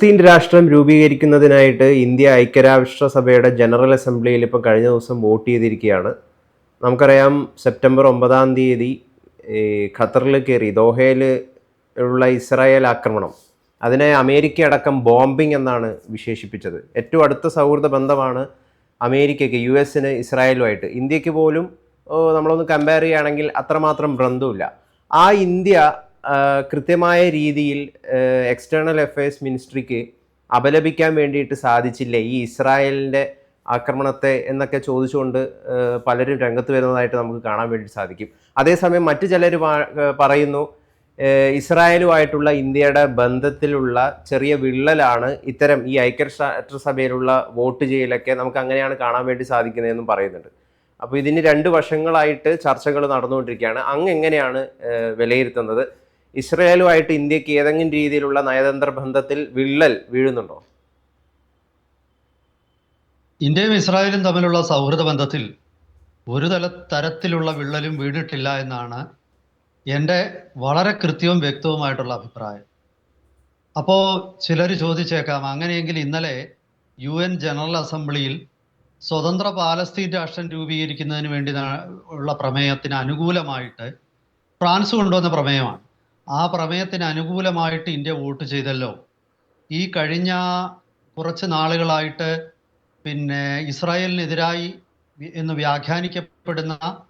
Palestine രാഷ്ട്രം രൂപീകരിക്കുന്നതിനായിട്ട് India ഐക്യരാഷ്ട്രസഭയുടെ general അസംബ്ലിയിൽ ഇപ്പോൾ കഴിഞ്ഞ ദിവസം വോട്ട് ചെയ്തിരിക്കുകയാണ്. നമുക്കറിയാം സെപ്റ്റംബർ ഒമ്പതാം തീയതി ഖത്തറിൽ കയറി ദോഹയിൽ ഉള്ള ഇസ്രായേൽ ആക്രമണം. അതിനെ അമേരിക്ക അടക്കം ബോംബിംഗ് എന്നാണ് വിശേഷിപ്പിച്ചത്. ഏറ്റവും അടുത്ത സൗഹൃദ ബന്ധമാണ് അമേരിക്കയ്ക്ക് യു എസിന് ഇസ്രായേലുമായിട്ട്. ഇന്ത്യയ്ക്ക് പോലും നമ്മളൊന്ന് കമ്പയർ ചെയ്യുകയാണെങ്കിൽ അത്രമാത്രം ബന്ധമില്ല ആ ഇന്ത്യ കൃത്യമായ രീതിയിൽ എക്സ്റ്റേണൽ അഫയേഴ്സ് മിനിസ്ട്രിക്ക് അപലപിക്കാൻ വേണ്ടിയിട്ട് സാധിച്ചില്ല? ഈ ഇസ്രായേലിന്റെ ആക്രമണത്തെ എന്നൊക്കെ ചോദിച്ചുകൊണ്ട് പലരും രംഗത്ത് വരുന്നതായിട്ട് നമുക്ക് കാണാൻ വേണ്ടി സാധിക്കും. അതേസമയം മറ്റു ചിലർ പറയുന്നു ഇസ്രായേലുമായിട്ടുള്ള ഇന്ത്യയുടെ ബന്ധത്തിലുള്ള ചെറിയ വിള്ളലാണ് ഇത്തരം ഈ ഐക്യരാഷ്ട്രസഭയിലുള്ള വോട്ട് ചെയ്യലൊക്കെ നമുക്ക് അങ്ങനെയാണ് കാണാൻ വേണ്ടി സാധിക്കുന്നതെന്നും പറയുന്നുണ്ട്. അപ്പോൾ ഇതിന് രണ്ട് വശങ്ങളായിട്ട് ചർച്ചകൾ നടന്നുകൊണ്ടിരിക്കുകയാണ്. അങ്ങ് എങ്ങനെയാണ് വിലയിരുത്തുന്നത്? ഇസ്രായേലുമായിട്ട് ഇന്ത്യയ്ക്ക് ഏതെങ്കിലും രീതിയിലുള്ള നയതന്ത്ര ബന്ധത്തിൽ വിള്ളൽ വീഴുന്നുണ്ടോ? ഇന്ത്യയും ഇസ്രായേലും തമ്മിലുള്ള സൗഹൃദ ബന്ധത്തിൽ ഒരു തല തരത്തിലുള്ള വിള്ളലും വീണിട്ടില്ല എന്നാണ് എന്റെ വളരെ കൃത്യവും വ്യക്തവുമായിട്ടുള്ള അഭിപ്രായം. അപ്പോൾ ചിലർ ചോദിച്ചേക്കാം അങ്ങനെയെങ്കിൽ ഇന്നലെ യു എൻ ജനറൽ അസംബ്ലിയിൽ സ്വതന്ത്ര പാലസ്തീൻ രാഷ്ട്രം രൂപീകരിക്കുന്നതിന് വേണ്ടി ഉള്ള പ്രമേയത്തിന് അനുകൂലമായിട്ട് ഫ്രാൻസ് കൊണ്ടുവന്ന പ്രമേയമാണ്. ആ പ്രമേയത്തിന് അനുകൂലമായിട്ട് ഇന്ത്യ വോട്ട് ചെയ്തല്ലോ. ഈ കഴിഞ്ഞ കുറച്ച് നാളുകളായിട്ട് പിന്നെ ഇസ്രായേലിനെതിരായി എന്ന് വ്യാഖ്യാനിക്കപ്പെടുന്ന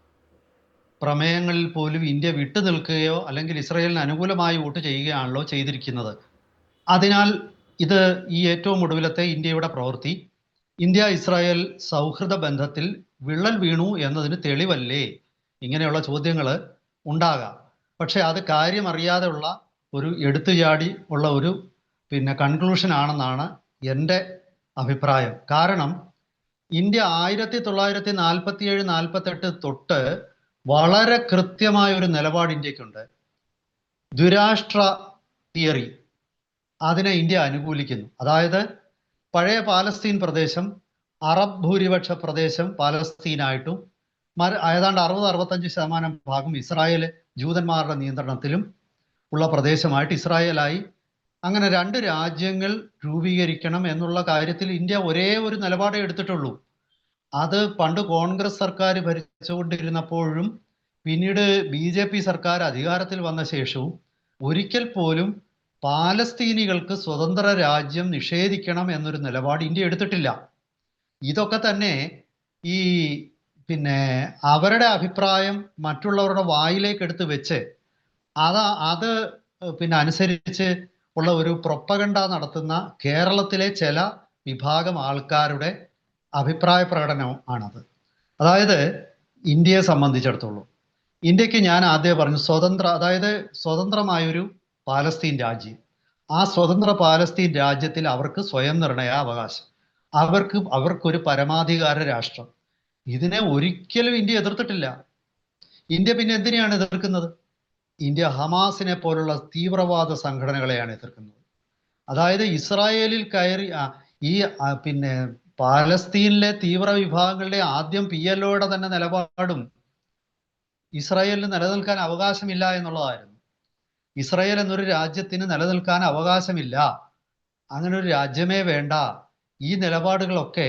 പ്രമേയങ്ങളിൽ പോലും ഇന്ത്യ വിട്ടു നിൽക്കുകയോ അല്ലെങ്കിൽ ഇസ്രായേലിന് അനുകൂലമായി വോട്ട് ചെയ്യുകയാണല്ലോ ചെയ്തിരിക്കുന്നത്. അതിനാൽ ഇത് ഈ ഏറ്റവും ഒടുവിലത്തെ ഇന്ത്യയുടെ പ്രവൃത്തി. ഇന്ത്യ ഇസ്രായേൽ സൗഹൃദ ബന്ധത്തിൽ വിള്ളൽ വീണു എന്നതിന് തെളിവല്ലേ? ഇങ്ങനെയുള്ള ചോദ്യങ്ങൾ ഉണ്ടാകാം. പക്ഷെ അത് കാര്യം അറിയാതെ ഉള്ള ഒരു എടുത്തുചാടി ഉള്ള ഒരു പിന്നെ കൺക്ലൂഷൻ ആണെന്നാണ് എന്റെ അഭിപ്രായം. കാരണം ഇന്ത്യ ആയിരത്തി തൊള്ളായിരത്തി നാൽപ്പത്തി ഏഴ് നാൽപ്പത്തെട്ട് തൊട്ട് വളരെ കൃത്യമായ ഒരു നിലപാട് ഇന്ത്യക്കുണ്ട്. ദുരാഷ്ട്ര തിയറി അതിനെ ഇന്ത്യ അനുകൂലിക്കുന്നു. അതായത് പഴയ പാലസ്തീൻ പ്രദേശം അറബ് ഭൂരിപക്ഷ പ്രദേശം പാലസ്തീനായിട്ടും ഏതാണ്ട് അറുപത് അറുപത്തഞ്ച് ശതമാനം ഭാഗം ഇസ്രായേൽ ജൂതന്മാരുടെ നിയന്ത്രണത്തിലും ഉള്ള പ്രദേശമായിട്ട് ഇസ്രായേലായി. അങ്ങനെ രണ്ട് രാജ്യങ്ങൾ രൂപീകരിക്കണം എന്നുള്ള കാര്യത്തിൽ ഇന്ത്യ ഒരേ ഒരു നിലപാടേ എടുത്തിട്ടുള്ളൂ. അത് പണ്ട് കോൺഗ്രസ് സർക്കാർ ഭരിച്ചുകൊണ്ടിരുന്നപ്പോഴും പിന്നീട് ബി ജെ പി സർക്കാർ അധികാരത്തിൽ വന്ന ശേഷവും ഒരിക്കൽ പോലും പാലസ്തീനികൾക്ക് സ്വതന്ത്ര രാജ്യം നിഷേധിക്കണം എന്നൊരു നിലപാട് ഇന്ത്യ എടുത്തിട്ടില്ല. ഇതൊക്കെ തന്നെ ഈ പിന്നെ അവരുടെ അഭിപ്രായം മറ്റുള്ളവരുടെ വായിലേക്ക് എടുത്ത് വെച്ച് അത് അത് പിന്നെ അനുസരിച്ച് ഉള്ള ഒരു പ്രൊപ്പകണ്ട നടത്തുന്ന കേരളത്തിലെ ചില വിഭാഗം ആൾക്കാരുടെ അഭിപ്രായ പ്രകടനം ആണത്. അതായത് ഇന്ത്യയെ സംബന്ധിച്ചിടത്തോളം. ഇന്ത്യയ്ക്ക് ഞാൻ ആദ്യം പറഞ്ഞു സ്വതന്ത്ര അതായത് സ്വതന്ത്രമായൊരു പാലസ്തീൻ രാജ്യം. ആ സ്വതന്ത്ര പാലസ്തീൻ രാജ്യത്തിൽ അവർക്ക് സ്വയം നിർണയാവകാശം. അവർക്ക് അവർക്കൊരു പരമാധികാര രാഷ്ട്രം. ഇതിനെ ഒരിക്കലും ഇന്ത്യ എതിർത്തിട്ടില്ല. ഇന്ത്യ പിന്നെ എന്തിനെയാണ് എതിർക്കുന്നത്? ഇന്ത്യ ഹമാസിനെ പോലുള്ള തീവ്രവാദ സംഘടനകളെയാണ് എതിർക്കുന്നത്. അതായത് ഇസ്രായേലിൽ കയറി ഈ പിന്നെ പാലസ്തീനിലെ തീവ്ര വിഭാഗങ്ങളുടെ ആദ്യം പി എൽ ഒയുടെ തന്നെ നിലപാടും ഇസ്രായേലിന് നിലനിൽക്കാൻ അവകാശമില്ല എന്നുള്ളതായിരുന്നു. ഇസ്രായേൽ എന്നൊരു രാജ്യത്തിന് നിലനിൽക്കാൻ അവകാശമില്ല. അങ്ങനെ ഒരു രാജ്യമേ വേണ്ട. ഈ നിലപാടുകളൊക്കെ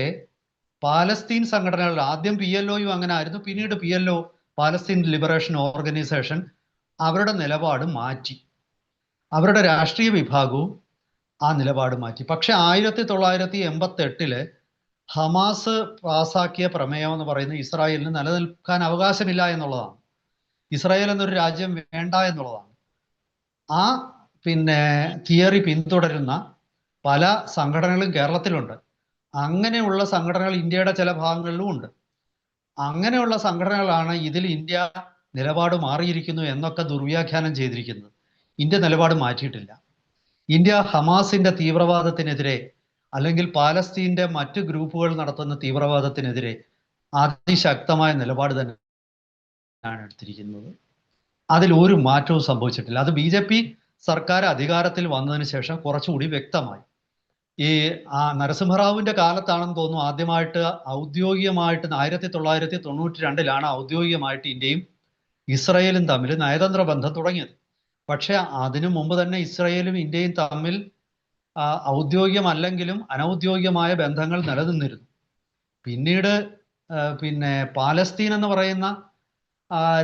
പാലസ്തീൻ സംഘടനകൾ ആദ്യം പി എൽ ഒയും അങ്ങനെ ആയിരുന്നു. പിന്നീട് P L O Palestine Liberation Organisation അവരുടെ നിലപാട് മാറ്റി. അവരുടെ രാഷ്ട്രീയ വിഭാഗവും ആ നിലപാട് മാറ്റി. പക്ഷെ ആയിരത്തി തൊള്ളായിരത്തി എൺപത്തി എട്ടിൽ ഹമാസ് പാസാക്കിയ പ്രമേയം എന്ന് പറയുന്നത് ഇസ്രായേലിന് നിലനിൽക്കാൻ അവകാശമില്ല എന്നുള്ളതാണ്. ഇസ്രായേൽ എന്നൊരു രാജ്യം വേണ്ട എന്നുള്ളതാണ്. ആ പിന്നെ തിയറി പിന്തുടരുന്ന പല സംഘടനകളും കേരളത്തിലുണ്ട്. അങ്ങനെയുള്ള സംഘടനകൾ ഇന്ത്യയുടെ ചില ഭാഗങ്ങളിലും ഉണ്ട്. അങ്ങനെയുള്ള സംഘടനകളാണ് ഇതിൽ ഇന്ത്യ നിലപാട് മാറിയിരിക്കുന്നു എന്നൊക്കെ ദുർവ്യാഖ്യാനം ചെയ്തിരിക്കുന്നത്. ഇന്ത്യ നിലപാട് മാറ്റിയിട്ടില്ല. ഇന്ത്യ ഹമാസിന്റെ തീവ്രവാദത്തിനെതിരെ അല്ലെങ്കിൽ പാലസ്തീന്റെ മറ്റ് ഗ്രൂപ്പുകൾ നടത്തുന്ന തീവ്രവാദത്തിനെതിരെ അതിശക്തമായ നിലപാട് തന്നെയാണ് എടുത്തിരിക്കുന്നത്. അതിൽ ഒരു മാറ്റവും സംഭവിച്ചിട്ടില്ല. അത് ബി സർക്കാർ അധികാരത്തിൽ വന്നതിന് ശേഷം കുറച്ചുകൂടി വ്യക്തമായി. ഈ ആ നരസിംഹറാവുവിന്റെ കാലത്താണെന്ന് തോന്നുന്നു ആദ്യമായിട്ട് ഔദ്യോഗികമായിട്ട് ആയിരത്തി തൊള്ളായിരത്തി തൊണ്ണൂറ്റി രണ്ടിലാണ് ഔദ്യോഗികമായിട്ട് ഇന്ത്യയും ഇസ്രയേലും തമ്മിൽ നയതന്ത്ര ബന്ധം തുടങ്ങിയത്. പക്ഷെ അതിനു മുമ്പ് തന്നെ ഇസ്രയേലും ഇന്ത്യയും തമ്മിൽ ഔദ്യോഗികമല്ലെങ്കിലും അനൗദ്യോഗികമായ ബന്ധങ്ങൾ നിലനിന്നിരുന്നു. പിന്നീട് പിന്നെ പാലസ്തീൻ എന്ന് പറയുന്ന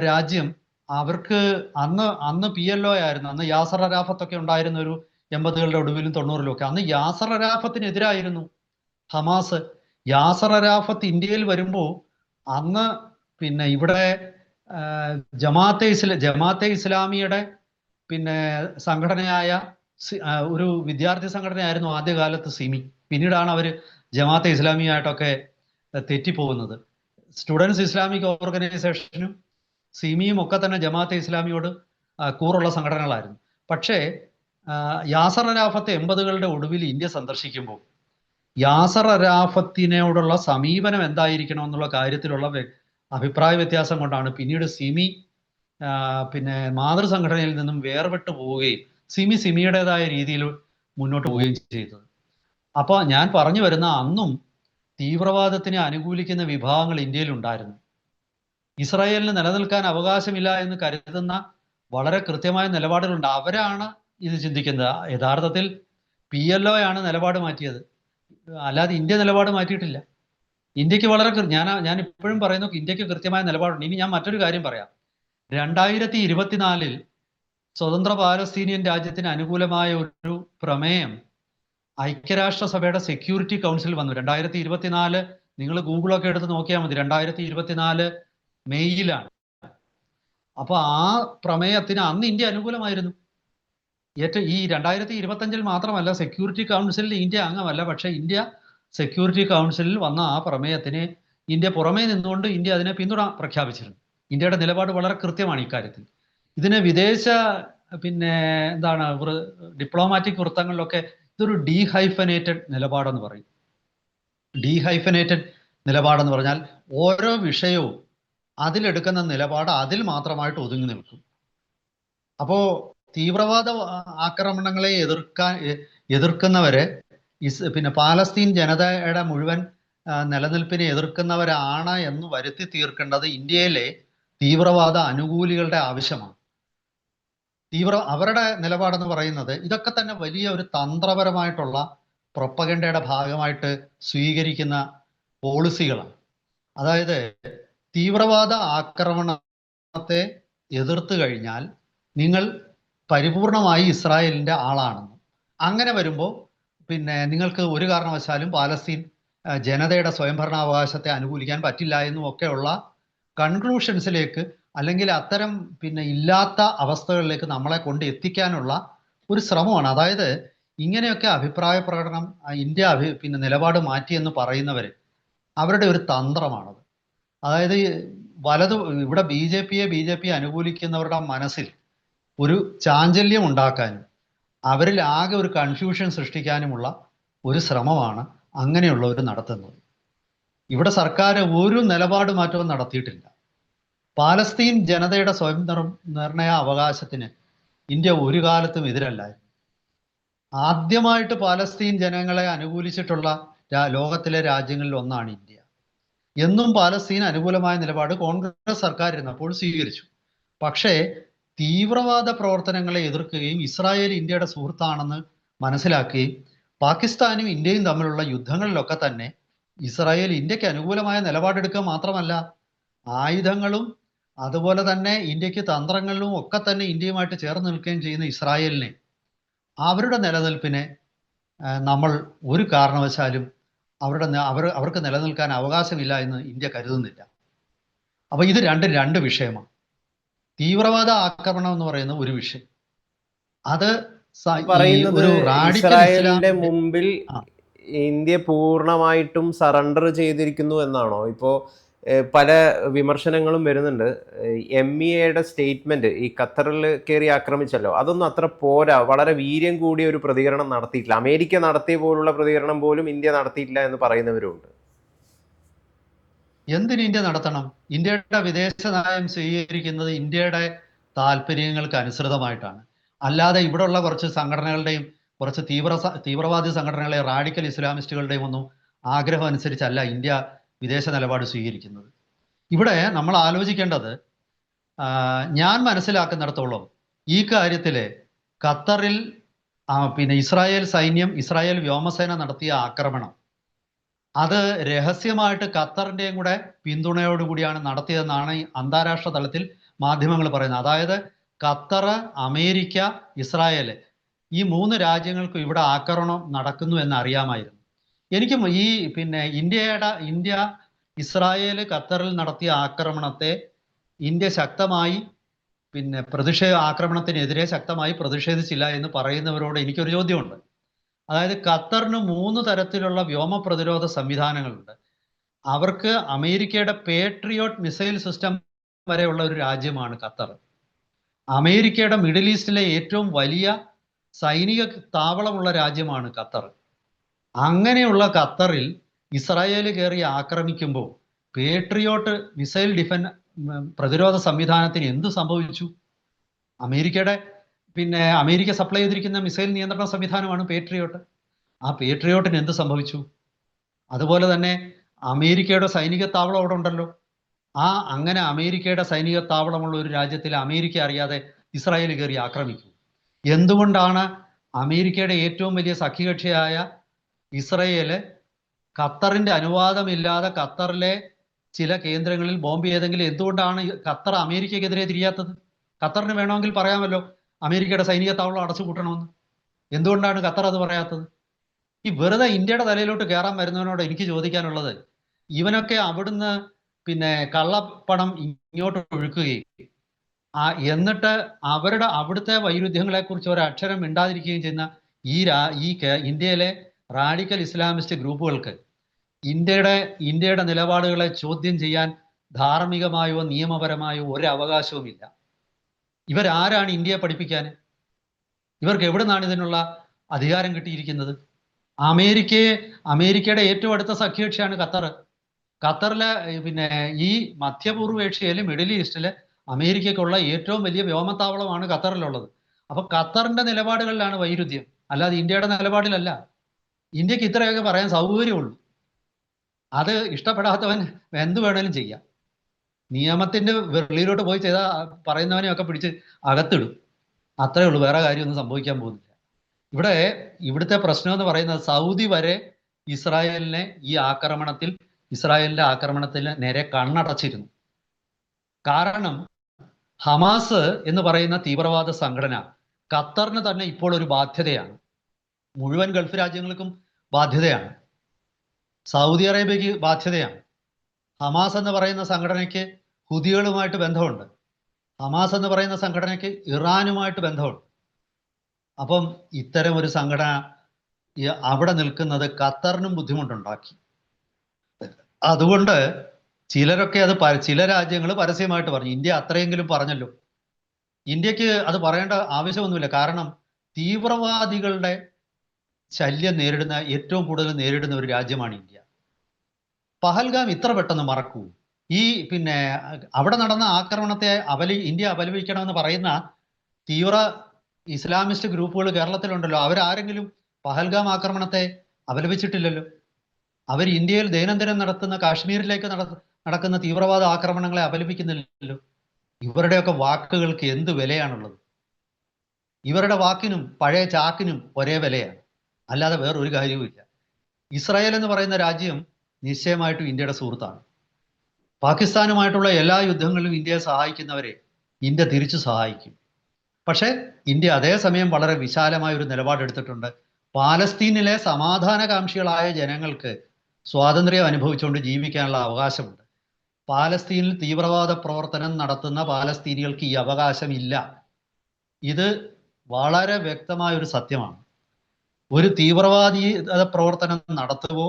രാജ്യം അവർക്ക് അന്ന് അന്ന് പി എൽ ഒ ആയിരുന്നു. അന്ന് യാസർ അരാഫത്ത് ഒക്കെ ഉണ്ടായിരുന്ന ഒരു എൺപതുകളുടെ ഒടുവിലും തൊണ്ണൂറിലും ഒക്കെ അന്ന് യാസർ അരാഫത്തിനെതിരായിരുന്നു ഹമാസ്. യാസർ അരാഫത്ത് ഇന്ത്യയിൽ വരുമ്പോൾ അന്ന് പിന്നെ ഇവിടെ ജമാഅത്തെ ഇസ്ല ജമാഅത്തെ ഇസ്ലാമിയുടെ പിന്നെ സംഘടനയായ ഒരു വിദ്യാർത്ഥി സംഘടനയായിരുന്നു ആദ്യകാലത്ത് സിമി. പിന്നീടാണ് അവർ ജമാഅത്തെ ഇസ്ലാമിയായിട്ടൊക്കെ തെറ്റിപ്പോകുന്നത്. സ്റ്റുഡൻസ് ഇസ്ലാമിക് ഓർഗനൈസേഷനും സിമിയും ഒക്കെ തന്നെ ജമാഅത്തെ ഇസ്ലാമിയോട് കൂറുള്ള സംഘടനകളായിരുന്നു. പക്ഷേ യാസർ അരാഫത്ത് എൺപതുകളുടെ ഒടുവിൽ ഇന്ത്യ സന്ദർശിക്കുമ്പോൾ യാസർ അരാഫത്തിനോടുള്ള സമീപനം എന്തായിരിക്കണം എന്നുള്ള കാര്യത്തിലുള്ള അഭിപ്രായ വ്യത്യാസം കൊണ്ടാണ് പിന്നീട് സിമി പിന്നെ മാതൃസംഘടനയിൽ നിന്നും വേർപെട്ട് പോവുകയും സിമി സിമിയുടേതായ രീതിയിൽ മുന്നോട്ട് പോവുകയും ചെയ്തത്. അപ്പോൾ ഞാൻ പറഞ്ഞു വരുന്ന അന്നും തീവ്രവാദത്തിനെ അനുകൂലിക്കുന്ന വിഭാഗങ്ങൾ ഇന്ത്യയിൽ ഉണ്ടായിരുന്നു. ഇസ്രായേലിന് നിലനിൽക്കാൻ അവകാശമില്ല എന്ന് കരുതുന്ന വളരെ കൃത്യമായ നിലപാടുകളുണ്ട്. അവരാണ് ഇത് ചിന്തിക്കുന്നത് യഥാർത്ഥത്തിൽ പി എൽ ഒ ആണ് നിലപാട് മാറ്റിയത്. അല്ലാതെ ഇന്ത്യ നിലപാട് മാറ്റിയിട്ടില്ല. ഇന്ത്യയ്ക്ക് വളരെ ഞാൻ ഞാൻ ഇപ്പോഴും പറയുന്നു ഇന്ത്യയ്ക്ക് കൃത്യമായ നിലപാടുണ്ട്. ഇനി ഞാൻ മറ്റൊരു കാര്യം പറയാം. രണ്ടായിരത്തി ഇരുപത്തിനാലിൽ സ്വതന്ത്ര പാലസ്തീനിയൻ രാജ്യത്തിന് അനുകൂലമായ ഒരു പ്രമേയം ഐക്യരാഷ്ട്രസഭയുടെ സെക്യൂരിറ്റി കൗൺസിൽ വന്നു. രണ്ടായിരത്തി ഇരുപത്തിനാല് നിങ്ങൾ ഗൂഗിളൊക്കെ എടുത്ത് നോക്കിയാൽ മതി. രണ്ടായിരത്തി ഇരുപത്തിനാല് മെയ്യിലാണ് അപ്പൊ ആ പ്രമേയത്തിന് അന്ന് ഇന്ത്യ അനുകൂലമായിരുന്നു. ഏറ്റവും ഈ രണ്ടായിരത്തി ഇരുപത്തഞ്ചിൽ മാത്രമല്ല സെക്യൂരിറ്റി കൗൺസിലിൽ ഇന്ത്യ അംഗമല്ല. പക്ഷേ ഇന്ത്യ സെക്യൂരിറ്റി കൗൺസിലിൽ വന്ന ആ പ്രമേയത്തിന് ഇന്ത്യ പുറമേ നിന്നുകൊണ്ട് ഇന്ത്യ അതിനെ പിന്തുണ പ്രഖ്യാപിച്ചിരുന്നു. ഇന്ത്യയുടെ നിലപാട് വളരെ കൃത്യമാണ് ഇക്കാര്യത്തിൽ. ഇതിന് വിദേശ പിന്നെ എന്താണ് ഡിപ്ലോമാറ്റിക് വൃത്തങ്ങളിലൊക്കെ ഇതൊരു ഡീഹൈഫനേറ്റഡ് നിലപാടെന്ന് പറയും. ഡീഹൈഫനേറ്റഡ് നിലപാടെന്ന് പറഞ്ഞാൽ ഓരോ വിഷയവും അതിലെടുക്കുന്ന നിലപാട് അതിൽ മാത്രമായിട്ട് ഒതുങ്ങി നിൽക്കും. അപ്പോ തീവ്രവാദ ആക്രമണങ്ങളെ എതിർക്കാൻ എതിർക്കുന്നവരെ ഇസ് പിന്നെ പാലസ്തീൻ ജനതയുടെ മുഴുവൻ നിലനിൽപ്പിനെ എതിർക്കുന്നവരാണ് എന്ന് വരുത്തി തീർക്കേണ്ടത് ഇന്ത്യയിലെ തീവ്രവാദ അനുകൂലികളുടെ ആവശ്യമാണ്. തീവ്ര അവരുടെ നിലപാടെന്ന് പറയുന്നത് ഇതൊക്കെ തന്നെ വലിയ ഒരു തന്ത്രപരമായിട്ടുള്ള പ്രൊപ്പഗൻഡയുടെ ഭാഗമായിട്ട് സ്വീകരിക്കുന്ന പോളിസികളാണ്. അതായത് തീവ്രവാദ ആക്രമണത്തെ എതിർത്തു കഴിഞ്ഞാൽ നിങ്ങൾ പരിപൂർണമായി ഇസ്രായേലിന്റെ ആളാണെന്ന്. അങ്ങനെ വരുമ്പോൾ പിന്നെ നിങ്ങൾക്ക് ഒരു കാരണവശാലും പാലസ്തീൻ ജനതയുടെ സ്വയംഭരണാവകാശത്തെ അനുകൂലിക്കാൻ പറ്റില്ല എന്നും ഒക്കെയുള്ള കൺക്ലൂഷൻസിലേക്ക് അല്ലെങ്കിൽ അത്തരം പിന്നെ ഇല്ലാത്ത അവസ്ഥകളിലേക്ക് നമ്മളെ കൊണ്ട് എത്തിക്കാനുള്ള ഒരു ശ്രമമാണ്. അതായത് ഇങ്ങനെയൊക്കെ അഭിപ്രായ പ്രകടനം ഇന്ത്യ അഭി പിന്നെ നിലപാട് മാറ്റിയെന്ന് പറയുന്നവർ അവരുടെ ഒരു തന്ത്രമാണത്. അതായത് വലത് ഇവിടെ ബി ജെ പിയെ ബി ജെ പി അനുകൂലിക്കുന്നവരുടെ മനസ്സിൽ ഒരു ചാഞ്ചല്യം ഉണ്ടാക്കാനും അവരിൽ ആകെ ഒരു കൺഫ്യൂഷൻ സൃഷ്ടിക്കാനുമുള്ള ഒരു ശ്രമമാണ് അങ്ങനെയുള്ളവർ നടത്തുന്നത്. ഇവിടെ സർക്കാർ ഒരു നിലപാട് മാറ്റവും നടത്തിയിട്ടില്ല. പാലസ്തീൻ ജനതയുടെ സ്വയം നിർ- നിർണയ അവകാശത്തിന് ഇന്ത്യ ഒരു കാലത്തും എതിരല്ലായിരുന്നു. ആദ്യമായിട്ട് പാലസ്തീൻ ജനങ്ങളെ അനുകൂലിച്ചിട്ടുള്ള ലോകത്തിലെ രാജ്യങ്ങളിൽ ഒന്നാണ് ഇന്ത്യ. എന്നും പാലസ്തീൻ അനുകൂലമായ നിലപാട് കോൺഗ്രസ് സർക്കാർ ഇരുന്നപ്പോൾ സ്വീകരിച്ചു. പക്ഷേ തീവ്രവാദ പ്രവർത്തനങ്ങളെ എതിർക്കുകയും ഇസ്രായേൽ ഇന്ത്യയുടെ സുഹൃത്താണെന്ന് മനസ്സിലാക്കുകയും പാകിസ്ഥാനും ഇന്ത്യയും തമ്മിലുള്ള യുദ്ധങ്ങളിലൊക്കെ തന്നെ ഇസ്രായേൽ ഇന്ത്യയ്ക്ക് അനുകൂലമായ നിലപാടെടുക്കുക മാത്രമല്ല ആയുധങ്ങളും അതുപോലെ തന്നെ ഇന്ത്യയ്ക്ക് തന്ത്രങ്ങളിലും ഒക്കെ തന്നെ ഇന്ത്യയുമായിട്ട് ചേർന്ന് നിൽക്കുകയും ചെയ്യുന്ന ഇസ്രായേലിനെ അവരുടെ നിലനിൽപ്പിനെ നമ്മൾ ഒരു കാരണവശാലും അവരുടെ അവർ അവർക്ക് നിലനിൽക്കാൻ അവകാശമില്ല എന്ന് ഇന്ത്യ കരുതുന്നില്ല. അപ്പൊ ഇത് രണ്ടും രണ്ട് വിഷയമാണ്. തീവ്രവാദ ആക്രമണം എന്ന് പറയുന്ന ഒരു വിഷയം. അത് ഒരു ഇസ്രായേലിന്റെ മുമ്പിൽ ഇന്ത്യ പൂർണമായിട്ടും സറണ്ടർ ചെയ്തിരിക്കുന്നു എന്നാണോ? ഇപ്പോ പല വിമർശനങ്ങളും വരുന്നുണ്ട്. എം ഇ എയുടെ സ്റ്റേറ്റ്മെന്റ് ഈ ഖത്തറിൽ കയറി ആക്രമിച്ചല്ലോ. അതൊന്നും അത്ര പോരാ. വളരെ വീര്യം കൂടിയ ഒരു പ്രതികരണം നടത്തിയിട്ടില്ല. അമേരിക്ക നടത്തിയ പോലുള്ള പ്രതികരണം പോലും ഇന്ത്യ നടത്തിയിട്ടില്ല എന്ന് പറയുന്നവരുണ്ട് എന്തിന് ഇന്ത്യ നടത്തണം? ഇന്ത്യയുടെ വിദേശ നയം സ്വീകരിക്കുന്നത് ഇന്ത്യയുടെ താല്പര്യങ്ങൾക്ക് അനുസൃതമായിട്ടാണ്. അല്ലാതെ ഇവിടെയുള്ള കുറച്ച് സംഘടനകളുടെയും കുറച്ച് തീവ്ര തീവ്രവാദി സംഘടനകളെ റാഡിക്കൽ ഇസ്ലാമിസ്റ്റുകളുടെയും ഒന്നും ആഗ്രഹം അനുസരിച്ചല്ല ഇന്ത്യ വിദേശ നിലപാട് സ്വീകരിക്കുന്നത്. ഇവിടെ നമ്മൾ ആലോചിക്കേണ്ടത് ഞാൻ മനസ്സിലാക്കുന്നിടത്തോളം ഈ കാര്യത്തിൽ ഖത്തറിൽ പിന്നെ ഇസ്രായേൽ സൈന്യം ഇസ്രായേൽ വ്യോമസേന നടത്തിയ ആക്രമണം അത് രഹസ്യമായിട്ട് ഖത്തറിന്റെയും കൂടെ പിന്തുണയോടുകൂടിയാണ് നടത്തിയതെന്നാണ് അന്താരാഷ്ട്ര തലത്തിൽ മാധ്യമങ്ങൾ പറയുന്നത്. അതായത് ഖത്തർ അമേരിക്ക ഇസ്രായേൽ ഈ മൂന്ന് രാജ്യങ്ങൾക്കും ഇവിടെ ആക്രമണം നടക്കുന്നു എന്ന് അറിയാമായിരുന്നു എനിക്കും ഈ പിന്നെ ഇന്ത്യയുടെ ഇന്ത്യ ഇസ്രായേൽ ഖത്തറിൽ നടത്തിയ ആക്രമണത്തെ ഇന്ത്യ ശക്തമായി പിന്നെ പ്രതിഷേധ ആക്രമണത്തിനെതിരെ ശക്തമായി പ്രതിഷേധിച്ചില്ല എന്ന് പറയുന്നവരോട് എനിക്കൊരു ചോദ്യമുണ്ട്. അതായത് ഖത്തറിന് മൂന്ന് തരത്തിലുള്ള വ്യോമ പ്രതിരോധ സംവിധാനങ്ങളുണ്ട്. അവർക്ക് അമേരിക്കയുടെ പേട്രിയോട്ട് മിസൈൽ സിസ്റ്റം വരെയുള്ള ഒരു രാജ്യമാണ് ഖത്തർ. അമേരിക്കയുടെ മിഡിൽ ഈസ്റ്റിലെ ഏറ്റവും വലിയ സൈനിക താവളമുള്ള രാജ്യമാണ് ഖത്തർ. അങ്ങനെയുള്ള ഖത്തറിൽ ഇസ്രായേൽ കയറി ആക്രമിക്കുമ്പോൾ പേട്രിയോട്ട് മിസൈൽ ഡിഫൻ പ്രതിരോധ സംവിധാനത്തിന് എന്ത് സംഭവിച്ചു? അമേരിക്കയുടെ പിന്നെ അമേരിക്ക സപ്ലൈ ചെയ്തിരിക്കുന്ന മിസൈൽ നിയന്ത്രണ സംവിധാനമാണ് പേട്രിയോട്ട് ആ പേട്രിയോട്ടിന് എന്ത് സംഭവിച്ചു? അതുപോലെ തന്നെ അമേരിക്കയുടെ സൈനിക താവളം അവിടെ ഉണ്ടല്ലോ. ആ അങ്ങനെ അമേരിക്കയുടെ സൈനിക താവളമുള്ള ഒരു രാജ്യത്തിൽ അമേരിക്ക അറിയാതെ ഇസ്രായേൽ കയറി ആക്രമിക്കും. എന്തുകൊണ്ടാണ് അമേരിക്കയുടെ ഏറ്റവും വലിയ സഖ്യകക്ഷിയായ ഇസ്രയേൽ ഖത്തറിന്റെ അനുവാദമില്ലാതെ ഖത്തറിലെ ചില കേന്ദ്രങ്ങളിൽ ബോംബ് ചെയ്തെങ്കിൽ എന്തുകൊണ്ടാണ് ഖത്തർ അമേരിക്കക്കെതിരെ തിരിയാത്തത്? ഖത്തറിന് വേണമെങ്കിൽ പറയാമല്ലോ. അമേരിക്കയുടെ സൈനിക താവളം അടച്ചു കൂട്ടണമെന്ന് എന്തുകൊണ്ടാണ് ഖത്തർ അത് പറയാത്തത്? ഈ വെറുതെ ഇന്ത്യയുടെ തലയിലോട്ട് കയറാൻ വരുന്നവനോട് എനിക്ക് ചോദിക്കാനുള്ളത് ഇവനൊക്കെ അവിടുന്ന് പിന്നെ കള്ളപ്പണം ഇങ്ങോട്ട് ഒഴുക്കുകയും ആ എന്നിട്ട് അവരുടെ അവിടുത്തെ വൈരുദ്ധ്യങ്ങളെ കുറിച്ച് ഒരക്ഷരം മിണ്ടാതിരിക്കുകയും ചെയ്യുന്ന ഈ രാ ഈ ഇന്ത്യയിലെ റാഡിക്കൽ ഇസ്ലാമിസ്റ്റ് ഗ്രൂപ്പുകൾക്ക് ഇന്ത്യയുടെ ഇന്ത്യയുടെ നിലപാടുകളെ ചോദ്യം ചെയ്യാൻ ധാർമ്മികമായോ നിയമപരമായോ ഒരു അവകാശവുമില്ല. ഇവരാരാണ് ഇന്ത്യയെ പഠിപ്പിക്കാൻ? ഇവർക്ക് എവിടെ നിന്നാണ് ഇതിനുള്ള അധികാരം കിട്ടിയിരിക്കുന്നത്? അമേരിക്കയെ അമേരിക്കയുടെ ഏറ്റവും അടുത്ത സഖ്യകക്ഷിയാണ് ഖത്തർ. ഖത്തറിലെ പിന്നെ ഈ മധ്യപൂർവ ഏഷ്യയിലെ മിഡിൽ ഈസ്റ്റിലെ അമേരിക്കയ്ക്കുള്ള ഏറ്റവും വലിയ വ്യോമത്താവളമാണ് ഖത്തറിലുള്ളത്. അപ്പൊ ഖത്തറിന്റെ നിലപാടുകളിലാണ് വൈരുദ്ധ്യം. അല്ലാതെ ഇന്ത്യയുടെ നിലപാടിലല്ല. ഇന്ത്യയ്ക്ക് ഇത്രയൊക്കെ പറയാൻ സൗകര്യമുള്ളൂ. അത് ഇഷ്ടപ്പെടാത്തവൻ എന്ത് വേണേലും ചെയ്യാം. നിയമത്തിന്റെ വെളിയിലോട്ട് പോയി ചെയ്താൽ പറയുന്നവനെയൊക്കെ പിടിച്ച് അകത്തിടും. അത്രേ ഉള്ളൂ. വേറെ കാര്യമൊന്നും സംഭവിക്കാൻ പോകുന്നില്ല. ഇവിടെ ഇവിടുത്തെ പ്രശ്നം എന്ന് പറയുന്നത് സൗദി വരെ ഇസ്രായേലിനെ ഈ ആക്രമണത്തിൽ ഇസ്രായേലിന്റെ ആക്രമണത്തിൽ നേരെ കണ്ണടച്ചിരുന്നു. കാരണം ഹമാസ് എന്ന് പറയുന്ന തീവ്രവാദ സംഘടന ഖത്തറിന് തന്നെ ഇപ്പോൾ ഒരു ബാധ്യതയാണ്. മുഴുവൻ ഗൾഫ് രാജ്യങ്ങൾക്കും ബാധ്യതയാണ്. സൗദി അറേബ്യക്ക് ബാധ്യതയാണ്. ഹമാസ് എന്ന് പറയുന്ന സംഘടനയ്ക്ക് ഹുദികളുമായിട്ട് ബന്ധമുണ്ട്. ഹമാസ് എന്ന് പറയുന്ന സംഘടനയ്ക്ക് ഇറാനുമായിട്ട് ബന്ധമുണ്ട്. അപ്പം ഇത്തരം ഒരു സംഘടന അവിടെ നിൽക്കുന്നത് ഖത്തറിനും ബുദ്ധിമുട്ടുണ്ടാക്കി. അതുകൊണ്ട് ചിലരൊക്കെ അത് ചില രാജ്യങ്ങൾ പരസ്യമായിട്ട് പറഞ്ഞു. ഇന്ത്യ അത്രയെങ്കിലും പറഞ്ഞല്ലോ. ഇന്ത്യയ്ക്ക് അത് പറയേണ്ട ആവശ്യമൊന്നുമില്ല. കാരണം തീവ്രവാദികളുടെ ശല്യം നേരിടുന്ന ഏറ്റവും കൂടുതൽ നേരിടുന്ന ഒരു രാജ്യമാണ് ഇന്ത്യ. പഹൽഗാം ഇത്ര പെട്ടെന്ന് മറക്കൂ. ഈ പിന്നെ അവിടെ നടന്ന ആക്രമണത്തെ അപലി ഇന്ത്യ അപലപിക്കണമെന്ന് പറയുന്ന തീവ്ര ഇസ്ലാമിസ്റ്റ് ഗ്രൂപ്പുകൾ കേരളത്തിലുണ്ടല്ലോ. അവരാരെങ്കിലും പഹൽഗാം ആക്രമണത്തെ അപലപിച്ചിട്ടില്ലല്ലോ? അവർ ഇന്ത്യയിൽ ദൈനംദിനം നടത്തുന്ന കാശ്മീരിലേക്ക് നടക്കുന്ന തീവ്രവാദ ആക്രമണങ്ങളെ അപലപിക്കുന്നില്ലല്ലോ? ഇവരുടെയൊക്കെ വാക്കുകൾക്ക് എന്ത് വിലയാണുള്ളത്? ഇവരുടെ വാക്കിനും പഴയ ചാക്കിനും ഒരേ വിലയാണ്. അല്ലാതെ വേറൊരു കാര്യവുമില്ല. ഇസ്രായേൽ എന്ന് പറയുന്ന രാജ്യം നിശ്ചയമായിട്ടും ഇന്ത്യയുടെ സുഹൃത്താണ്. പാകിസ്ഥാനുമായിട്ടുള്ള എല്ലാ യുദ്ധങ്ങളിലും ഇന്ത്യയെ സഹായിക്കുന്നവരെ ഇന്ത്യ തിരിച്ചു സഹായിക്കും. പക്ഷേ ഇന്ത്യ അതേസമയം വളരെ വിശാലമായ ഒരു നിലപാടെടുത്തിട്ടുണ്ട് പാലസ്തീനിലെ സമാധാനകാംക്ഷികളായ ജനങ്ങൾക്ക് സ്വാതന്ത്ര്യം അനുഭവിച്ചുകൊണ്ട് ജീവിക്കാനുള്ള അവകാശമുണ്ട്. പാലസ്തീനിൽ തീവ്രവാദ പ്രവർത്തനം നടത്തുന്ന പാലസ്തീനികൾക്ക് ഈ അവകാശമില്ല. ഇത് വളരെ വ്യക്തമായ ഒരു സത്യമാണ്. ഒരു തീവ്രവാദി പ്രവർത്തനം നടത്തുകയോ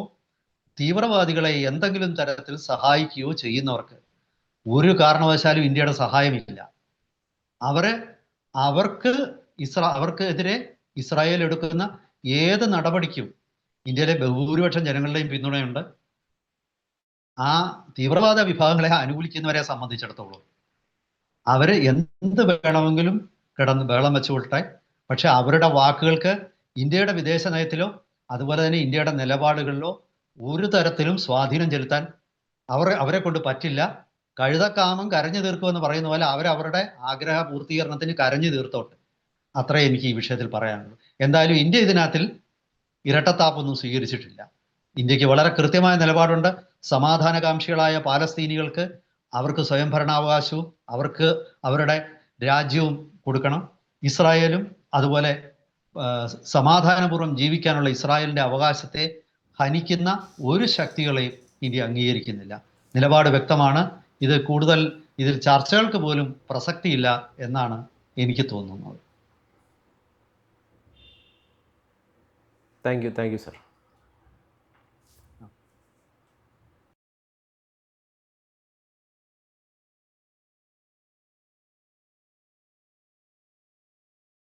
തീവ്രവാദികളെ എന്തെങ്കിലും തരത്തിൽ സഹായിക്കുകയോ ചെയ്യുന്നവർക്ക് ഒരു കാരണവശാലും ഇന്ത്യയുടെ സഹായമില്ല. അവരെ അവർക്ക് ഇസ്രാ അവർക്കെതിരെ ഇസ്രായേൽ എടുക്കുന്ന ഏത് നടപടിക്കും ഇന്ത്യയിലെ ബഹുഭൂരിപക്ഷം ജനങ്ങളുടെയും പിന്തുണയുണ്ട്. ആ തീവ്രവാദ വിഭാഗങ്ങളെ അനുകൂലിക്കുന്നവരെ സംബന്ധിച്ചിടത്തോളം അവർ എന്ത് വേണമെങ്കിലും കിടന്ന് ബഹളം വെച്ചുകൊള്ളട്ടെ. പക്ഷെ അവരുടെ വാക്കുകൾക്ക് ഇന്ത്യയുടെ വിദേശ നയത്തിലോ അതുപോലെ തന്നെ ഇന്ത്യയുടെ നിലപാടുകളിലോ ഒരു തരത്തിലും സ്വാധീനം ചെലുത്താൻ അവർ അവരെ കൊണ്ട് പറ്റില്ല. കഴുതക്കാമം കരഞ്ഞു തീർക്കുമെന്ന് പറയുന്ന പോലെ അവരവരുടെ ആഗ്രഹ പൂർത്തീകരണത്തിന് കരഞ്ഞു തീർത്തോട്ടെ. അത്രേ എനിക്ക് ഈ വിഷയത്തിൽ പറയാനുള്ളൂ. എന്തായാലും ഇന്ത്യ ഇതിനകത്തിൽ ഇരട്ടത്താപ്പൊന്നും സ്വീകരിച്ചിട്ടില്ല. ഇന്ത്യയ്ക്ക് വളരെ കൃത്യമായ നിലപാടുണ്ട്. സമാധാനകാംക്ഷികളായ പാലസ്തീനികൾക്ക് അവർക്ക് സ്വയംഭരണാവകാശവും അവർക്ക് അവരുടെ രാജ്യവും കൊടുക്കണം. ഇസ്രായേലും അതുപോലെ സമാധാനപൂർവം ജീവിക്കാനുള്ള ഇസ്രായേലിന്റെ അവകാശത്തെ ഹനിക്കുന്ന ഒരു ശക്തികളെയും ഇന്ത്യ അംഗീകരിക്കുന്നില്ല. നിലപാട് വ്യക്തമാണ്. ഇത് കൂടുതൽ ഇതിൽ ചർച്ചകൾക്ക് പോലും പ്രസക്തിയില്ല എന്നാണ് എനിക്ക് തോന്നുന്നത്. Thank you thank you sir